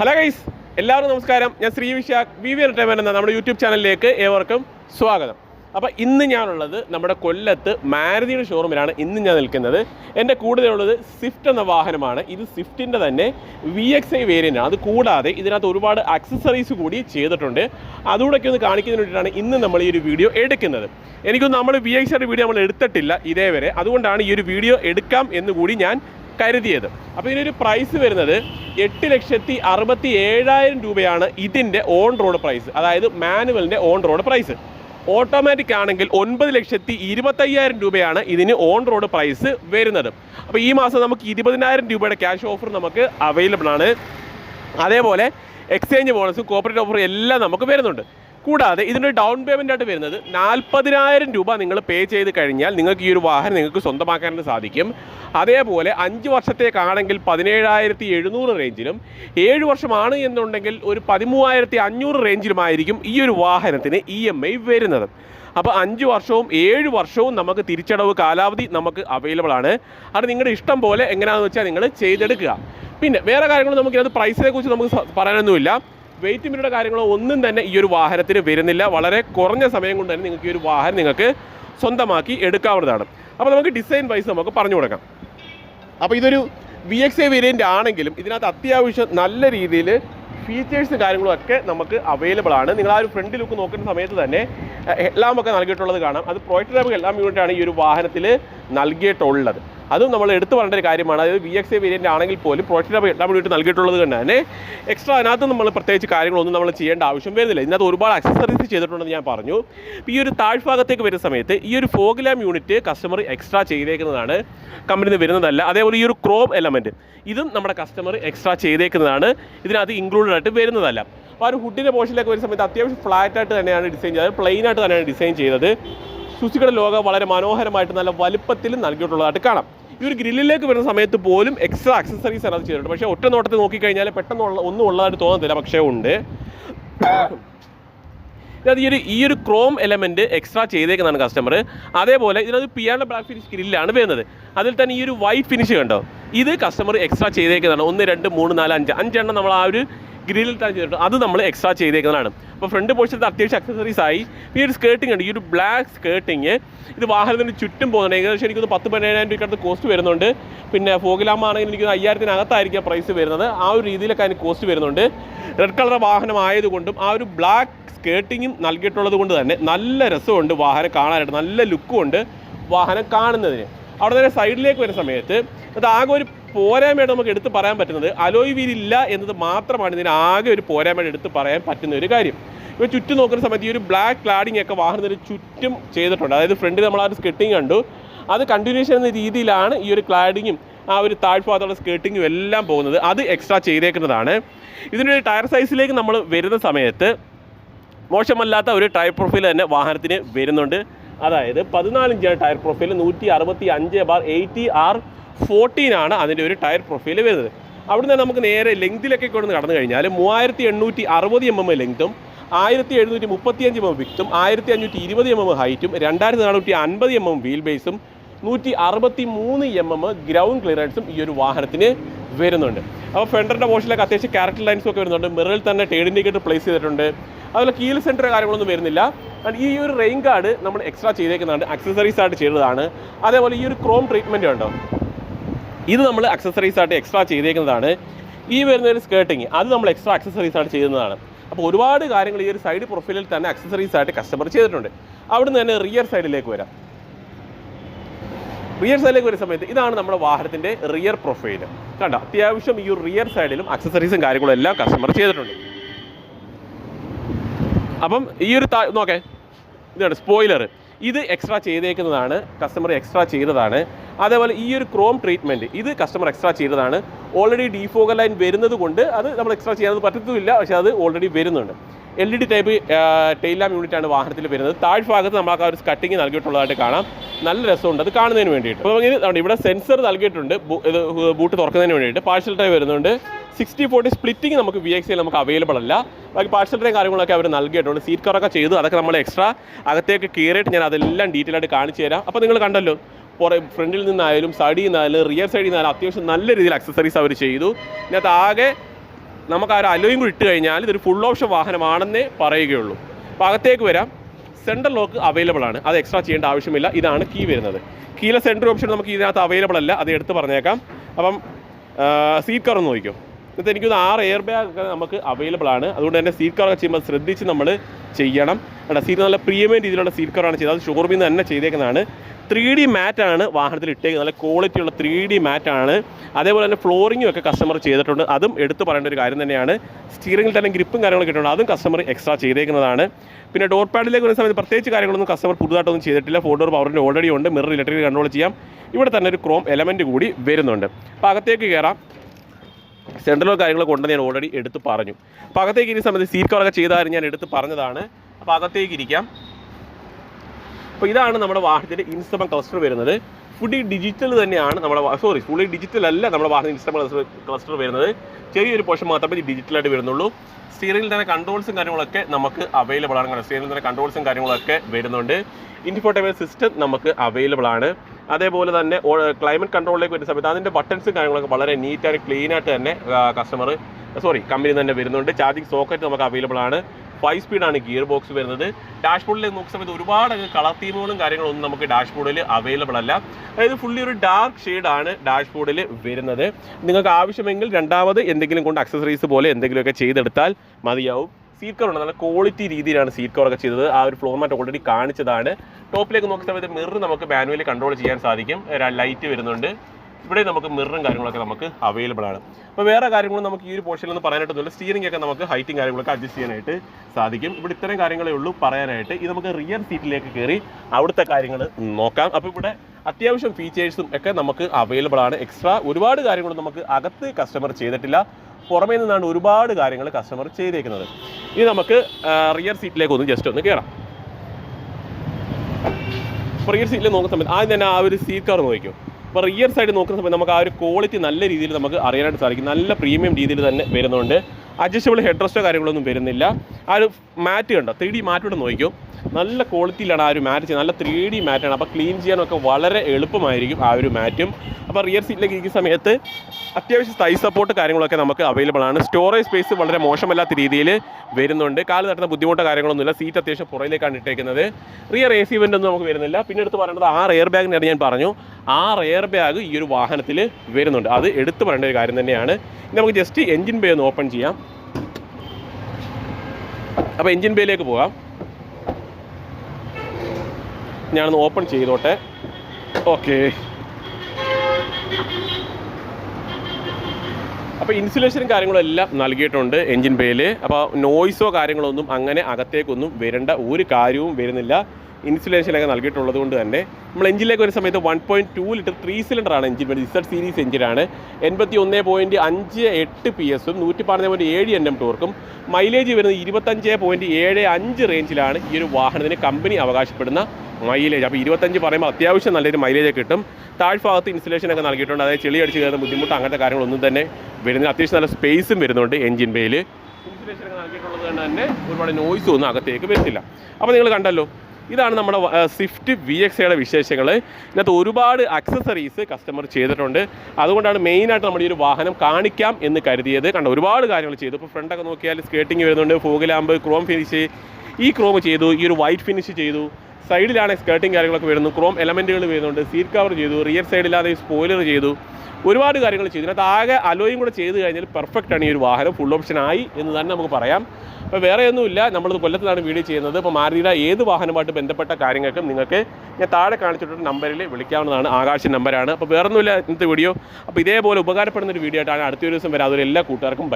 Hello guys എല്ലാവരും നമസ്കാരം. ഞാൻ Sree Vishakh V V entertainment എന്ന നമ്മുടെ യൂട്യൂബ് ചാനലിലേക്ക് ഏവർക്കും സ്വാഗതം. അപ്പോൾ ഇന്ന് ഞാനുള്ളത് നമ്മുടെ കൊല്ലത്ത് മാരുതിയുടെ ഷോറൂമിലാണ് ഇന്ന് ഞാൻ നിൽക്കുന്നത്. എന്റെ കൂടുതലുള്ളത് സ്വിഫ്റ്റ് എന്ന വാഹനമാണ്. ഇത് സ്വിഫ്റ്റിന്റെ തന്നെ വി എക്സ് ഐ വേരിയന്റ് അത് കൂടാതെ ഇതിനകത്ത് ഒരുപാട് അക്സസറീസ് കൂടി ചെയ്തിട്ടുണ്ട്. അതുകൂടെയൊക്കെ ഒന്ന് കാണിക്കുന്നതിന് വേണ്ടിയിട്ടാണ് ഇന്ന് നമ്മൾ ഈ ഒരു വീഡിയോ എടുക്കുന്നത്. എനിക്കൊന്നും നമ്മൾ വി എക്സ് ഐയുടെ വീഡിയോ നമ്മൾ എടുത്തിട്ടില്ല ഇതേവരെ. അതുകൊണ്ടാണ് ഈ ഒരു വീഡിയോ എടുക്കാം എന്ന് കൂടി ഞാൻ കരുതിയത്. അപ്പോൾ ഇതിനൊരു പ്രൈസ് വരുന്നത് എട്ട് ലക്ഷത്തി അറുപത്തി ഏഴായിരം രൂപയാണ് ഇതിന്റെ ഓൺ റോഡ് പ്രൈസ് അതായത് മാനുവലിന്റെ ഓൺ റോഡ് പ്രൈസ് ഓട്ടോമാറ്റിക് ആണെങ്കിൽ ഒൻപത് ലക്ഷത്തി ഇരുപത്തയ്യായിരം രൂപയാണ് ഇതിന് ഓൺ റോഡ് പ്രൈസ് വരുന്നത്. അപ്പോൾ ഈ മാസം നമുക്ക് ഇരുപതിനായിരം രൂപയുടെ ക്യാഷ് ഓഫർ നമുക്ക് അവൈലബിൾ ആണ്. അതേപോലെ എക്സ്ചേഞ്ച് ബോണസും കോപ്പറേറ്റ് ഓഫറും എല്ലാം നമുക്ക് വരുന്നുണ്ട്. കൂടാതെ ഇതിന്റെ ഡൗൺ പേയ്മെന്റ് ആയിട്ട് വരുന്നത് നാൽപ്പതിനായിരം രൂപ നിങ്ങൾ പേ ചെയ്ത് കഴിഞ്ഞാൽ നിങ്ങൾക്ക് ഈ ഒരു വാഹനം നിങ്ങൾക്ക് സ്വന്തമാക്കാനായിട്ട് സാധിക്കും. അതേപോലെ അഞ്ച് വർഷത്തേക്കാണെങ്കിൽ പതിനേഴായിരത്തി എഴുന്നൂറ് റേഞ്ചിലും ഏഴ് വർഷമാണ് എന്നുണ്ടെങ്കിൽ ഒരു പതിമൂവായിരത്തി അഞ്ഞൂറ് റേഞ്ചിലുമായിരിക്കും ഈ ഒരു വാഹനത്തിന് ഇ എം ഐ വരുന്നത്. അപ്പോൾ അഞ്ച് വർഷവും ഏഴ് വർഷവും നമുക്ക് തിരിച്ചടവ് കാലാവധി നമുക്ക് അവൈലബിൾ ആണ്. അത് നിങ്ങളുടെ ഇഷ്ടം പോലെ എങ്ങനെയാണെന്ന് വെച്ചാൽ നിങ്ങൾ ചെയ്തെടുക്കുക. പിന്നെ വേറെ കാര്യങ്ങൾ നമുക്കിത് പ്രൈസിനെ കുറിച്ച് നമുക്ക് പറയാനൊന്നുമില്ല. വെയിറ്റ് മിനിയുടെ കാര്യങ്ങളോ ഒന്നും തന്നെ ഈ ഒരു വാഹനത്തിന് വരുന്നില്ല. വളരെ കുറഞ്ഞ സമയം കൊണ്ട് തന്നെ നിങ്ങൾക്ക് ഈ ഒരു വാഹനം നിങ്ങൾക്ക് സ്വന്തമാക്കി എടുക്കാവുന്നതാണ്. അപ്പോൾ നമുക്ക് ഡിസൈൻ വൈസ് നമുക്ക് പറഞ്ഞു കൊടുക്കാം. അപ്പോൾ ഇതൊരു വി എക്സ് എ വേരിയന്റ് ആണെങ്കിലും ഇതിനകത്ത് അത്യാവശ്യം നല്ല രീതിയിൽ ഫീച്ചേഴ്സും കാര്യങ്ങളും ഒക്കെ നമുക്ക് അവൈലബിൾ ആണ്. നിങ്ങൾ ആ ഒരു ഫ്രണ്ട് ലുക്ക് നോക്കുന്ന സമയത്ത് തന്നെ ഒക്കെ നൽകിയിട്ടുള്ളത് കാണാം. അത് പ്രോയിക്ടർ എല്ലാം യൂണിറ്റാണ് ഈ ഒരു വാഹനത്തിൽ നൽകിയിട്ടുള്ളത്. അതും നമ്മൾ എടുത്തു പറയേണ്ട ഒരു കാര്യമാണ്. അതായത് വി എക്സ് എ വേരിയന്റ് ആണെങ്കിൽ പോലും പ്രോജക്റ്റ് എല്ലാം യൂണിറ്റ് നൽകിയിട്ടുള്ളത് കൊണ്ട് തന്നെ എക്സ്ട്രാ അതിനകത്ത് നമ്മൾ പ്രത്യേകിച്ച് കാര്യങ്ങളൊന്നും നമ്മൾ ചെയ്യേണ്ട ആവശ്യം വരുന്നില്ല. ഇതിനകത്ത് ഒരുപാട് അക്സസറീസ് ചെയ്തിട്ടുണ്ടെന്ന് ഞാൻ പറഞ്ഞു. ഈ ഒരു താഴ്ഭാഗത്തേക്ക് വരുന്ന സമയത്ത് ഈ ഒരു fog lamp unit customer extra ചെയ്തേക്കുന്നതാണ് കമ്പനിയിൽ നിന്ന് വരുന്നതല്ല. അതേപോലെ ഈ ഒരു ക്രോം എലമെന്റ് ഇതും നമ്മുടെ കസ്റ്റമർ എക്സ്ട്രാ ചെയ്തേക്കുന്നതാണ്. ഇതിനകത്ത് ഇൻക്ലൂഡഡ് ആയിട്ട് വരുന്നതല്ല. അപ്പോൾ ആ ഒരു ഹുഡിന്റെ പോർഷനിലേക്ക് വരുന്ന സമയത്ത് അത്യാവശ്യം ഫ്ലാറ്റ് ആയിട്ട് തന്നെയാണ് ഡിസൈൻ ചെയ്തത്. പ്ലെയിൻ ആയിട്ട് തന്നെയാണ് ഡിസൈൻ ചെയ്തത്. സുസുക്കിയുടെ ലോഗോ വളരെ മനോഹരമായിട്ട് നല്ല വലുപ്പത്തിൽ നൽകിയിട്ടുള്ളതായിട്ട് കാണാം. ഈ ഒരു ഗ്രില്ലിലേക്ക് വരുന്ന സമയത്ത് പോലും എക്സ്ട്രാ അക്സസറീസ് ആണ് ചെയ്തിട്ടുണ്ട് പക്ഷേ ഒറ്റ നോട്ടത്തിൽ നോക്കിക്കഴിഞ്ഞാൽ പെട്ടെന്നുള്ള ഒന്നും ഉള്ളതായിട്ട് തോന്നത്തില്ല. പക്ഷേ ഉണ്ട്. ഇതിനകത്ത് ഈ ഒരു ഈ ഒരു ക്രോം എലമെന്റ് എക്സ്ട്രാ ചെയ്തേക്കുന്നതാണ് കസ്റ്റമർ അതേപോലെ ഇതിനകത്ത് പിയാനോ ബ്ലാക്ക് ഫിനിഷ് ഗ്രില്ലാണ് വരുന്നത്. അതിൽ തന്നെ ഈ ഒരു വൈറ്റ് ഫിനിഷ് കണ്ടോ? ഇത് കസ്റ്റമർ എക്സ്ട്രാ ചെയ്തേക്കുന്നതാണ്. ഒന്ന് രണ്ട് മൂന്ന് നാല് അഞ്ച്. അഞ്ചെണ്ണം നമ്മൾ ആ ഒരു ഗ്രില്ലിൽ തന്നെ ചെയ്തിട്ടുണ്ട്. അത് നമ്മൾ എക്സ്ട്രാ ചെയ്തേക്കുന്നതാണ്. അപ്പോൾ ഫ്രണ്ട് പോർഷനത്തെ അത്യാവശ്യം അക്സസറീസ് ആയി. ഈ ഒരു സ്കേർട്ടിംഗ് ഉണ്ട് ഈ ഒരു ബ്ലാക്ക് സ്കേർട്ടിങ് ഇത് വാഹനത്തിന് ചുറ്റും പോകുന്നുണ്ട്. ഏകദേശം എനിക്കൊന്ന് പത്ത് പതിനേഴായിരം രൂപയ്ക്കടുത്ത് കോസ്റ്റ് വരുന്നുണ്ട്. പിന്നെ ഫോഗിലാമാണെങ്കിൽ എനിക്ക് അയ്യായിരത്തിനകത്തായിരിക്കും പ്രൈസ് വരുന്നത്. ആ ഒരു രീതിയിലൊക്കെ അതിന് കോസ്റ്റ് വരുന്നുണ്ട്. റെഡ് കളർ വാഹനം ആയതുകൊണ്ടും ആ ഒരു ബ്ലാക്ക് സ്കേർട്ടിങ്ങും നൽകിയിട്ടുള്ളത് കൊണ്ട് തന്നെ നല്ല രസമുണ്ട് വാഹനം കാണാനായിട്ട്. നല്ല ലുക്കും ഉണ്ട് വാഹനം കാണുന്നതിന്. അവിടെ തന്നെ സൈഡിലേക്ക് വരുന്ന സമയത്ത് അത് ആകെ ഒരു പോരായ്മയായിട്ട് നമുക്ക് എടുത്ത് പറയാൻ പറ്റുന്നത് അലോയ് വീൽ ഇല്ല എന്നത് മാത്രമാണ് ഇതിന് ആകെ ഒരു പോരായ്മയായിട്ട് എടുത്ത് പറയാൻ പറ്റുന്ന ഒരു കാര്യം. ഇപ്പോൾ ചുറ്റും നോക്കുന്ന സമയത്ത് ഈ ഒരു ബ്ലാക്ക് ക്ലാഡിംഗ് ഒക്കെ വാഹനത്തിന് ചുറ്റും ചെയ്തിട്ടുണ്ട്. അതായത് ഫ്രണ്ടിൽ നമ്മൾ ആ ഒരു സ്കെട്ടിങ് കണ്ടു. അത് കണ്ടിന്യൂഷൻ എന്ന രീതിയിലാണ് ഈ ഒരു ക്ലാഡിങ്ങും ആ ഒരു താഴ്ഭാഗത്തുള്ള സ്കേട്ടിങ്ങും എല്ലാം പോകുന്നത്. അത് എക്സ്ട്രാ ചെയ്തേക്കുന്നതാണ്. ഇതിന്റെ ടയർ സൈസിലേക്ക് നമ്മൾ വരുന്ന സമയത്ത് മോശമല്ലാത്ത ഒരു ടയർ പ്രൊഫൈൽ തന്നെ വാഹനത്തിന് വരുന്നുണ്ട്. അതായത് പതിനാലിഞ്ചാണ് ടയർ പ്രൊഫൈൽ നൂറ്റി അറുപത്തി അഞ്ച് ബാർ എയ്റ്റി ആർ ഫോർട്ടീൻ ആണ് അതിന്റെ ഒരു ടയർ പ്രൊഫൈൽ വരുന്നത്. അവിടെ നിന്ന് നമുക്ക് നേരെ ലെങ്തിലൊക്കെ കൊണ്ട് കടന്നു കഴിഞ്ഞാൽ മൂവായിരത്തി എണ്ണൂറ്റി അറുപത് എം എം ലെങ്തും ആയിരത്തി എഴുന്നൂറ്റി മുപ്പത്തിയഞ്ച് എം എം വിക്തും ആയിരത്തി അഞ്ഞൂറ്റി ഇരുപത് എം എം ഹൈറ്റും രണ്ടായിരത്തി നാനൂറ്റി അൻപത് എം എം വീൽ ബേസും നൂറ്റി അറുപത്തി മൂന്ന് എം എം ഗ്രൗണ്ട് ക്ലിയറൻസും ഈ ഒരു വാഹനത്തിന് വരുന്നുണ്ട്. അപ്പോൾ ഫെൻഡറിന്റെ പോർഷനിലൊക്കെ അത്യാവശ്യം ക്യാരക്ടർ ലൈൻസും ഒക്കെ വരുന്നുണ്ട്. മിററിൽ തന്നെ ടേഡ് ഇൻഡിക്കേറ്റർ പ്ലേസ് ചെയ്തിട്ടുണ്ട്. അതുപോലെ കീൽ സെന്റർ കാര്യങ്ങളൊന്നും വരുന്നില്ല. ആൻഡ് ഈ ഒരു റെയിൻ ഗാർഡ് നമ്മൾ എക്സ്ട്രാ ചെയ്തേക്കുന്നതാണ് അക്സസറീസ് ആയിട്ട് ചെയ്തതാണ്. അതേപോലെ ഈ ഒരു ക്രോം ട്രീറ്റ്മെന്റ് ഉണ്ടോ ഇത് നമ്മൾ അക്സസറീസ് ആയിട്ട് എക്സ്ട്രാ ചെയ്തേക്കുന്നതാണ്. ഈ വരുന്ന ഒരു സ്കേർട്ടിങ് അത് നമ്മൾ എക്സ്ട്രാ അക്സസറീസ് ആയിട്ട് ചെയ്യുന്നതാണ്. അപ്പോൾ ഒരുപാട് കാര്യങ്ങൾ ഈ ഒരു സൈഡ് പ്രൊഫൈലിൽ തന്നെ അക്സസറീസ് ആയിട്ട് കസ്റ്റമർ ചെയ്തിട്ടുണ്ട്. അവിടുന്ന് തന്നെ റിയർ സൈഡിലേക്ക് വരാം. റിയർ സൈഡിലേക്ക് വരുന്ന സമയത്ത് ഇതാണ് നമ്മുടെ വാഹനത്തിന്റെ റിയർ പ്രൊഫൈൽ കണ്ട? അത്യാവശ്യം ഈ റിയർ സൈഡിലും അക്സസറീസും കാര്യങ്ങളും എല്ലാം കസ്റ്റമർ ചെയ്തിട്ടുണ്ട്. അപ്പം ഈ ഒരു നോക്കേ. ഇതാണ് സ്പോയിലർ ഇത് എക്സ്ട്രാ ചെയ്തേക്കുന്നതാണ് കസ്റ്റമർ എക്സ്ട്രാ ചെയ്തതാണ്. അതേപോലെ ഈ ഒരു ക്രോം ട്രീറ്റ്മെന്റ് ഇത് കസ്റ്റമർ എക്സ്ട്രാ ചെയ്തതാണ്. ഓൾറെഡി ഡിഫോഗർ ലൈൻ വരുന്നത് കൊണ്ട് അത് നമ്മൾ എക്സ്ട്രാ ചെയ്യാൻ പറ്റത്തുമില്ല. പക്ഷേ അത് ഓൾറെഡി വരുന്നുണ്ട്. L E D type tail lamp unit ആണ് വാഹനത്തിൽ വരുന്നത്. താഴ്ഭാഗത്ത് നമ്മൾ ആ ഒരു കട്ടിങ് നൽകിയിട്ടുള്ളതായിട്ട് കാണാം. നല്ല രസമുണ്ട്. അത് കാണുന്നതിന് വേണ്ടിയിട്ട്. അപ്പോൾ ഇവിടെ സെൻസർ നൽകിയിട്ടുണ്ട്. ഇത് ബൂട്ട് തുറക്കുന്നതിന് വേണ്ടിയിട്ട്. പാർഷ്യൽ ഡ്രൈവ് വരുന്നുണ്ട്. സിക്സ്റ്റി ഫോർട്ടി സ്പ്ലിറ്റിംഗ് നമുക്ക് വി എക്സിൽ നമുക്ക് അവൈലബിൾ അല്ല. ബാക്കി പാർഷ്യൽ ഡ്രൈവ് കാര്യങ്ങളൊക്കെ അവർ നൽകിയിട്ടുണ്ട്. സീറ്റ് കവറൊക്കെ ചെയ്തു. അതൊക്കെ നമ്മൾ എക്സ്ട്രാ അകത്തേക്ക് കയറിയിട്ട് ഞാൻ അതെല്ലാം ഡീറ്റെയിൽ ആയിട്ട് കാണിച്ചു തരാം. അപ്പോൾ നിങ്ങൾ കണ്ടല്ലോ. പുറ ഫ്രണ്ടിൽ നിന്നായാലും സൈഡിൽ നിന്നായാലും റിയർ സൈഡിൽ നിന്നായാലും അത്യാവശ്യം നല്ല രീതിയിൽ അക്സസറീസ് അവർ ചെയ്തു. ഇതിനകത്ത് ആകെ നമുക്ക് ആ ഒരു അലോയും കൂടി ഇട്ട് കഴിഞ്ഞാൽ ഇതൊരു ഫുൾ ഓപ്ഷൻ വാഹനമാണെന്നേ പറയുകയുള്ളൂ. അപ്പോൾ അകത്തേക്ക് വരാം. സെൻട്രൽ ലോക്ക് അവൈലബിൾ ആണ്. അത് എക്സ്ട്രാ ചെയ്യേണ്ട ആവശ്യമില്ല. ഇതാണ് കീ വരുന്നത്. കീയിലെ സെൻട്രൽ ഓപ്ഷൻ നമുക്ക് ഇതിനകത്ത് അവൈലബിൾ അല്ല. അത് എടുത്ത് പറഞ്ഞേക്കാം. അപ്പം സീറ്റ് കവർ ഒന്ന് നോക്കിക്കോ. എന്നിട്ട് എനിക്കൊന്ന് ആറ് എയർ ബാഗ് ഒക്കെ നമുക്ക് അവൈലബിൾ ആണ്. അതുകൊണ്ട് തന്നെ സീറ്റ് കവർ ചെയ്യുമ്പോൾ ശ്രദ്ധിച്ച് നമ്മൾ ചെയ്യണം. അല്ല സീറ്റ് നല്ല പ്രീമിയം രീതിയിലുള്ള സീറ്റ് കവറാണ് ചെയ്തത്. അത് ഷോറൂമിൽ നിന്ന് തന്നെ ചെയ്തേക്കുന്നതാണ്. ത്രീ ഡി മാറ്റാണ് വാഹനത്തിൽ ഇട്ടേക്കുന്നത്. നല്ല ക്വാളിറ്റി ഉള്ള ത്രീ ഡി മാറ്റാണ് അതേപോലെ തന്നെ ഫ്ലോറിങ്ങും ഒക്കെ കസ്റ്റമർ ചെയ്തിട്ടുണ്ട്. അതും എടുത്തു പറയേണ്ട ഒരു കാര്യം തന്നെയാണ്. സ്റ്റിയറിംഗിൽ തന്നെ ഗ്രിപ്പും കാര്യങ്ങളൊക്കെ ഇട്ടുണ്ട് അതും കസ്റ്റമർ എക്സ്ട്രാ ചെയ്തേക്കുന്നതാണ്. പിന്നെ ഡോർ പാഡിലേക്ക് വരുന്ന സമയത്ത് പ്രത്യേകിച്ച് കാര്യങ്ങളൊന്നും കസ്റ്റമർ പുതുതായിട്ടൊന്നും ചെയ്തിട്ടില്ല. ഫോർ ഡോർ പവറിന്റെ ഓൾറെഡി ഉണ്ട്. മിറർ ഇലക്ട്രിക് കൺട്രോൾ ചെയ്യാം. ഇവിടെ തന്നെ ഒരു ക്രോം എലമെന്റ് കൂടി വരുന്നുണ്ട്. അപ്പോൾ അകത്തേക്ക് കയറാം സെൻട്രലോ കാര്യങ്ങൾ ഉണ്ടെന്ന് ഞാൻ ഓൾറെഡി എടുത്ത് പറഞ്ഞു. അപ്പോൾ അകത്തേക്ക് ഇരിക്കുന്ന സമയത്ത് സീറ്റ് കവറൊക്കെ ചെയ്താലും ഞാൻ എടുത്ത് പറഞ്ഞതാണ്. അപ്പോൾ അകത്തേക്ക് ഇരിക്കാം. അപ്പോൾ ഇതാണ് നമ്മുടെ വാഹനത്തിന്റെ ഇൻസ്റ്റമ ക്ലസ്റ്റർ വരുന്നത്. ഫുഡി ഡിജിറ്റൽ തന്നെയാണ് നമ്മുടെ സോറി ഫുഡി ഡിജിറ്റൽ അല്ല നമ്മുടെ വാഹനം ഇൻസ്റ്റമ ക്ലസ്റ്റർ വരുന്നത്. ചെറിയൊരു പോർഷൻ മാത്രമേ ഡിജിറ്റലായിട്ട് വരുന്നുള്ളൂ. സ്റ്റീറിംഗിൽ തന്നെ കൺട്രോൾസും കാര്യങ്ങളൊക്കെ നമുക്ക് അവൈലബിൾ ആണ് സ്റ്റീറിംഗിൽ തന്നെ കൺട്രോൾസും കാര്യങ്ങളൊക്കെ വരുന്നുണ്ട്. ഇൻഫോർട്ടൈൻമെന്റ് സിസ്റ്റം നമുക്ക് അവൈലബിൾ ആണ്. അതേപോലെ തന്നെ ക്ലൈമറ്റ് കൺട്രോളിലേക്ക് വരുന്ന സമയത്ത് അതിന്റെ ബട്ടൺസും കാര്യങ്ങളൊക്കെ വളരെ നീറ്റ് ആൻഡ് ക്ലീൻ ആയിട്ട് തന്നെ കസ്റ്റമർ സോറി കമ്പനി തന്നെ വരുന്നുണ്ട്. ചാർജിങ് സോക്കറ്റ് നമുക്ക് അവൈലബിൾ ആണ്. ഫൈവ് സ്പീഡാണ് ഗിയർ ബോക്സ് വരുന്നത്. ഡാഷ്ബോർഡിലേക്ക് നോക്കുന്ന സമയത്ത് ഒരുപാട് കളർ തീമുകളും കാര്യങ്ങളൊന്നും നമുക്ക് ഡാഷ്ബോർഡിൽ അവൈലബിൾ അല്ല. അതായത് ഫുള്ളി ഒരു ഡാർക്ക് ഷെയ്ഡാണ് ഡാഷ്ബോർഡിൽ വരുന്നത്. നിങ്ങൾക്ക് ആവശ്യമെങ്കിൽ രണ്ടാമത് എന്തെങ്കിലും കൊണ്ട് അക്സസറീസ് പോലെ എന്തെങ്കിലുമൊക്കെ ചെയ്തെടുത്താൽ മതിയാവും. സീറ്റ് കവർ ഉണ്ട്. നല്ല ക്വാളിറ്റി രീതിയിലാണ് സീറ്റ് കവറൊക്കെ ചെയ്തത്. ആ ഒരു ഫ്ലോർ മാറ്റ് ഓൾറെഡി കാണിച്ചതാണ്. ടോപ്പിലേക്ക് നോക്കുന്ന സമയത്ത് മിറർ നമുക്ക് മാനുവലി കൺട്രോൾ ചെയ്യാൻ സാധിക്കും. ലൈറ്റ് വരുന്നുണ്ട്. ഇവിടെ നമുക്ക് മിററും കാര്യങ്ങളൊക്കെ നമുക്ക് അവൈലബിൾ ആണ്. അപ്പോൾ വേറെ കാര്യങ്ങളും നമുക്ക് ഈ ഒരു പോർഷനിൽ ഒന്ന് പറയാനായിട്ടൊന്നുമില്ല. സ്റ്റിയറിംഗ് ഒക്കെ നമുക്ക് ഹൈറ്റും കാര്യങ്ങളൊക്കെ അഡ്ജസ്റ്റ് ചെയ്യാനായിട്ട് സാധിക്കും. ഇവിടെ ഇത്തരം കാര്യങ്ങളേ ഉള്ളൂ പറയാനായിട്ട്. ഇത് നമുക്ക് റിയർ സീറ്റിലേക്ക് കയറി അവിടുത്തെ കാര്യങ്ങൾ നോക്കാം. അപ്പോൾ ഇവിടെ അത്യാവശ്യം ഫീച്ചേഴ്സും ഒക്കെ നമുക്ക് അവൈലബിൾ ആണ്. എക്സ്ട്രാ ഒരുപാട് കാര്യങ്ങളും നമുക്ക് അകത്ത് കസ്റ്റമർ ചെയ്തിട്ടില്ല. പുറമേ നിന്നാണ് ഒരുപാട് കാര്യങ്ങൾ കസ്റ്റമർ ചെയ്തേക്കുന്നത്. ഇനി നമുക്ക് റിയർ സീറ്റിലേക്ക് ഒന്ന് ജസ്റ്റ് ഒന്ന് കയറാം റിയർ സീറ്റിൽ നോക്കുന്ന സമയത്ത് ആദ്യം തന്നെ ആ ഒരു സീറ്റ് കവർ നോക്കിയോ അപ്പോൾ റിയർ സൈഡ് നോക്കുന്ന സമയത്ത് നമുക്ക് ആ ഒരു ക്വാളിറ്റി നല്ല രീതിയിൽ നമുക്ക് അറിയാനായിട്ട് സാധിക്കും. നല്ല പ്രീമിയം രീതിയിൽ തന്നെ വരുന്നുണ്ട്. അഡ്ജസ്റ്റബിൾ ഹെഡ് റെസ്റ്റോ കാര്യങ്ങളൊന്നും വരുന്നില്ല. ആ ഒരു മാറ്റ് കണ്ടോ? ത്രീ ഡി മാറ്റ് ഇവിടെ നോക്കിയോ നല്ല ക്വാളിറ്റിയിലാണ് ആ ഒരു മാറ്റ് ചെയ്യുന്നത്. നല്ല ത്രീ ഡി മാറ്റാണ് അപ്പോൾ ക്ലീൻ ചെയ്യാനൊക്കെ വളരെ എളുപ്പമായിരിക്കും ആ ഒരു മാറ്റും അപ്പോൾ റിയർ സീറ്റിലേക്ക് ഇരിക്കുന്ന സമയത്ത് അത്യാവശ്യം തൈ സപ്പോർട്ട് കാര്യങ്ങളൊക്കെ നമുക്ക് അവൈലബിൾ ആണ്. സ്റ്റോറേജ് സ്പേസ് വളരെ മോശമല്ലാത്ത രീതിയിൽ വരുന്നുണ്ട്. കാൽ തട്ടുന്ന ബുദ്ധിമുട്ടോ കാര്യങ്ങളൊന്നുമില്ല. സീറ്റ് അത്യാവശ്യം പുറയിലേക്കാണ് ഇട്ടേക്കുന്നത്. റിയർ എ സി വെന്റ് ഒന്നും നമുക്ക് വരുന്നില്ല. പിന്നെ എടുത്ത് പറയേണ്ടത് ആറ് എയർ ബാഗിനാണ് ഞാൻ പറഞ്ഞു. ആറ് എയർ ബാഗ് ഈ ഒരു വാഹനത്തിൽ വരുന്നുണ്ട്. അത് എടുത്തു പറയേണ്ട ഒരു കാര്യം തന്നെയാണ്. നമുക്ക് ജസ്റ്റ് എൻജിൻ ബേ ഒന്ന് ഓപ്പൺ ചെയ്യാം. അപ്പോൾ എൻജിൻ ബേയിലേക്ക് പോകാം. ഞാനൊന്ന് ഓപ്പൺ ചെയ്തോട്ടെ. ഓക്കെ. അപ്പോൾ ഇൻസുലേഷനും കാര്യങ്ങളും എല്ലാം നൽകിയിട്ടുണ്ട് എൻജിൻ ബേയിൽ അപ്പോൾ നോയ്സോ കാര്യങ്ങളൊന്നും അങ്ങനെ അകത്തേക്കൊന്നും വരേണ്ട ഒരു കാര്യവും വരുന്നില്ല. ഇൻസുലേഷനൊക്കെ നൽകിയിട്ടുള്ളത് കൊണ്ട് തന്നെ നമ്മൾ എഞ്ചിനിലേക്ക് ഒരു സമയത്ത് one point two litre three സിലിണ്ടറാണ് engine വരുന്നത്. ഇസഡ് സീരീസ് എഞ്ചിനാണ് എൺപത്തി ഒന്ന് പോയിന്റ് അഞ്ച് എട്ട് പി എസും നൂറ്റി പതിനഞ്ച് പോയിന്റ് ഏഴ് എൻ എം ടോർക്കും മൈലേജ് വരുന്നത് ഇരുപത്തഞ്ച് പോയിന്റ് ഏഴ് അഞ്ച് റേഞ്ചിലാണ് ഈ ഒരു വാഹനത്തിന് കമ്പനി അവകാശപ്പെടുന്ന മൈലേജ് അപ്പോൾ ഇരുപത്തഞ്ച് പറയുമ്പോൾ അത്യാവശ്യം നല്ലൊരു മൈലേജ് കിട്ടും. താഴ്ഭാഗത്ത് ഇൻസുലേഷൻ ഒക്കെ നൽകിയിട്ടുണ്ട്. അതായത് ചെളി അടിച്ച് കയറുന്ന ബുദ്ധിമുട്ട് അങ്ങനത്തെ കാര്യങ്ങളൊന്നും തന്നെ വരുന്നില്ല. അത്യാവശ്യം നല്ല സ്പേസും വരുന്നുണ്ട് എഞ്ചിൻ ബേയിൽ ഇൻസുലേഷൻ ഒക്കെ നൽകിയിട്ടുള്ളത് കൊണ്ട് തന്നെ ഒരുപാട് നോയ്സ് ഒന്നും അകത്തേക്ക് വരുന്നില്ല. അപ്പോൾ നിങ്ങൾ കണ്ടല്ലോ ഇതാണ് നമ്മുടെ സ്വിഫ്റ്റ് വി എക്സ് ഐയുടെ വിശേഷങ്ങൾ ഇതിനകത്ത് ഒരുപാട് അക്സസറീസ് കസ്റ്റമർ ചെയ്തിട്ടുണ്ട്. അതുകൊണ്ടാണ് മെയിനായിട്ട് നമ്മുടെ ഈ ഒരു വാഹനം കാണിക്കാം എന്ന് കരുതിയത്. കണ്ട ഒരുപാട് കാര്യങ്ങൾ ചെയ്തു. ഇപ്പോൾ ഫ്രണ്ടൊക്കെ നോക്കിയാൽ സ്കേട്ടിങ് വരുന്നുണ്ട് ഫോഗ് ലാമ്പ് ക്രോം ഫിനിഷ് ഈ ക്രോം ചെയ്തു ഈ ഒരു വൈറ്റ് ഫിനിഷ് ചെയ്തു. സൈഡിലാണ് സ്കേർട്ടിങ് കാര്യങ്ങളൊക്കെ വരുന്നു ക്രോം എലമെന്റുകൾ വരുന്നുണ്ട്. സീറ്റ് കവർ ചെയ്തു. റിയർ സൈഡില്ലാതെ സ്പോയിലർ ചെയ്തു. ഒരുപാട് കാര്യങ്ങൾ ചെയ്തു. ഇതിനകത്ത് ആകെ അലോയും കൂടെ ചെയ്ത് കഴിഞ്ഞാൽ പെർഫെക്റ്റ് ആണ് ഈ ഒരു വാഹനം. ഫുൾ ഓപ്ഷൻ ആയി എന്ന് തന്നെ നമുക്ക് പറയാം. അപ്പോൾ വേറെ ഒന്നുമില്ല. നമ്മളിത് കൊല്ലത്താണ് വീഡിയോ ചെയ്യുന്നത്. അപ്പോൾ മാരുതിയുടെ ഏത് വാഹനമായിട്ട് ബന്ധപ്പെട്ട കാര്യങ്ങൾക്കും നിങ്ങൾക്ക് ഞാൻ താഴെ കാണിച്ചിട്ടുള്ള നമ്പറിൽ വിളിക്കാവുന്നതാണ്. ആകാശ നമ്പറാണ് അപ്പോൾ വേറെ ഒന്നുമില്ല ഇന്നത്തെ വീഡിയോ അപ്പോൾ ഇതേപോലെ ഉപകാരപ്പെടുന്ന ഒരു വീഡിയോ ആയിട്ടാണ് അടുത്ത ദിവസം വരാതെ എല്ലാ കൂട്ടുകാർക്കും.